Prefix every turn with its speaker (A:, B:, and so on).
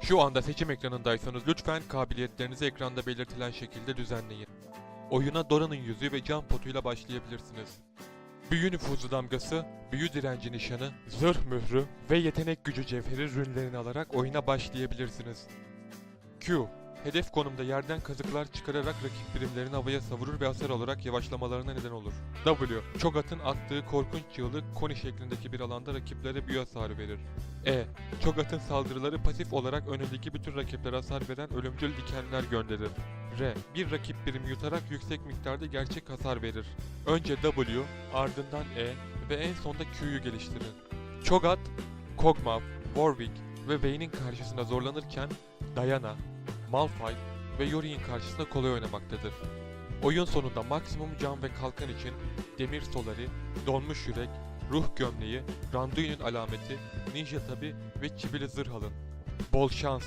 A: Şu anda seçim ekranındaysanız lütfen kabiliyetlerinizi ekranda belirtilen şekilde düzenleyin. Oyuna Dora'nın yüzüğü ve can potuyla başlayabilirsiniz. Büyü nüfuzu damgası, büyü direnci nişanı, zırh mührü ve yetenek gücü cevheri rünlerini alarak oyuna başlayabilirsiniz. Q. Hedef konumda yerden kazıklar çıkararak rakip birimlerini havaya savurur ve hasar alarak yavaşlamalarına neden olur. W. Cho'Gath'ın attığı korkunç çığlık koni şeklindeki bir alanda rakiplere büyü hasarı verir. E. Cho'Gath'ın saldırıları pasif olarak önündeki bütün rakiplere hasar veren ölümcül dikenler gönderir. R. Bir rakip birimi yutarak yüksek miktarda gerçek hasar verir. Önce W, ardından E ve en sonda Q'yu geliştirin. Cho'Gath, Kog'Maw, Warwick ve Vayne'in karşısında zorlanırken Diana, Malphite ve Yori'nin karşısında kolay oynamaktadır. Oyun sonunda maksimum can ve kalkan için Demir Solari, Donmuş Yürek, Ruh Gömleği, Randuin'in alameti, Ninja Tabi ve Çivili Zırh alın. Bol şans!